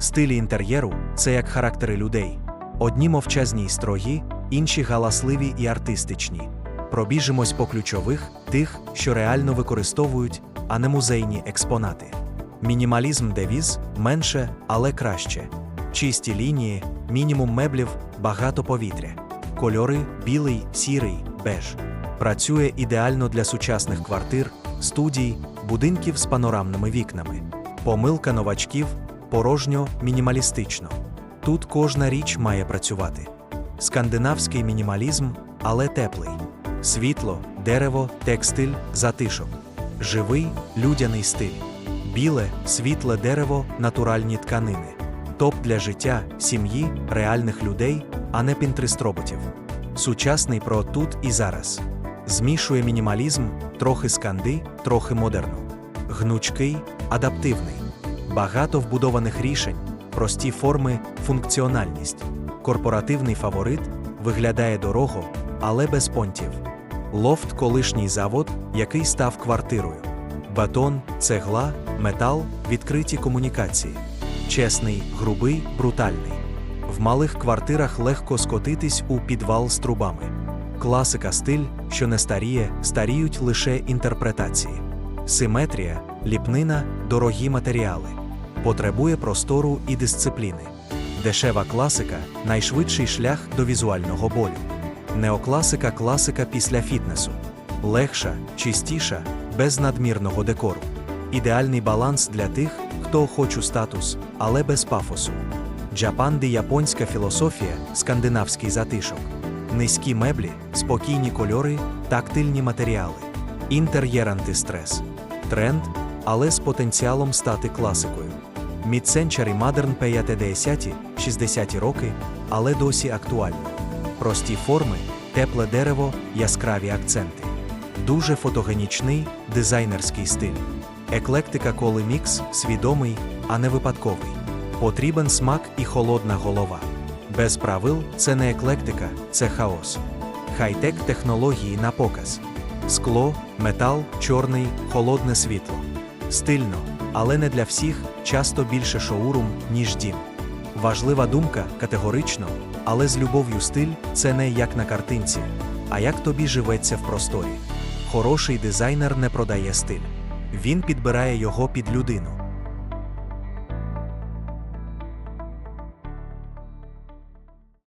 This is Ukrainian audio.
Стилі інтер'єру це як характери людей. Одні мовчазні й строгі, інші галасливі і артистичні. Пробіжимось по ключових, тих, що реально використовують, а не музейні експонати. Мінімалізм девіз менше, але краще. Чисті лінії, мінімум меблів, багато повітря. Кольори білий, сірий, беж. Працює ідеально для сучасних квартир, студій, будинків з панорамними вікнами. Помилка новачків порожньо мінімалістично. Тут кожна річ має працювати. Скандинавський мінімалізм, але теплий. Світло, дерево, текстиль, затишок. Живий, людяний стиль. Біле, світле дерево, натуральні тканини. Топ для життя, сім'ї, реальних людей, а не пінтрест-роботів. Сучасний про тут і зараз. Змішує мінімалізм, трохи сканди, трохи модерну. Гнучкий, адаптивний. Багато вбудованих рішень, прості форми, функціональність. Корпоративний фаворит виглядає дорого, але без понтів. Лофт колишній завод, який став квартирою. Батон, цегла, метал, відкриті комунікації. Чесний, грубий, брутальний. В малих квартирах легко скотитись у підвал з трубами. Класика стиль, що не старіє, старіють лише інтерпретації. Симетрія, ліпнина, дорогі матеріали. Потребує простору і дисципліни. Дешева класика найшвидший шлях до візуального болю. Неокласика класика після фітнесу. Легша, чистіша, без надмірного декору. Ідеальний баланс для тих, хто хоче статус, але без пафосу. Джапанди японська філософія, скандинавський затишок. Низькі меблі, спокійні кольори, тактильні матеріали. Інтер'єр антистрес. Тренд, але з потенціалом стати класикою. Mid-Century Modern 50 60 роки, але досі актуально. Прості форми, тепле дерево, яскраві акценти. Дуже фотогенічний дизайнерський стиль. Еклектика коли мікс свідомий, а не випадковий. Потрібен смак і холодна голова. Без правил це не еклектика, це хаос. Хай-тек технології на показ. Скло, метал, чорний, холодне світло. Стильно, але не для всіх, часто більше шоурум, ніж дім. Важлива думка категорично, але з любов'ю стиль це не як на картинці, а як тобі живеться в просторі. Хороший дизайнер не продає стиль. Він підбирає його під людину.